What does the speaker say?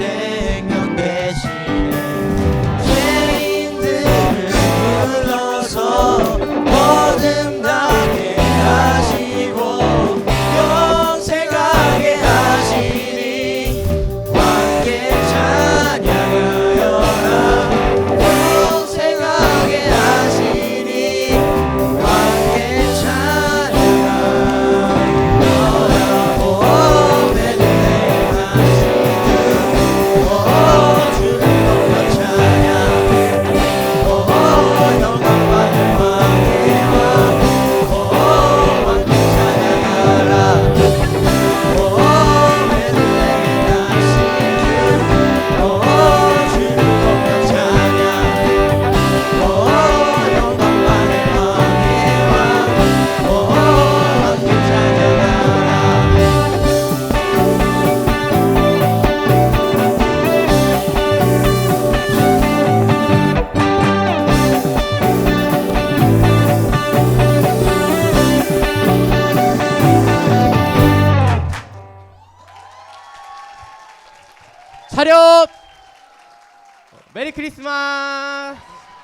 change. 차렷! 어, 메리 크리스마스!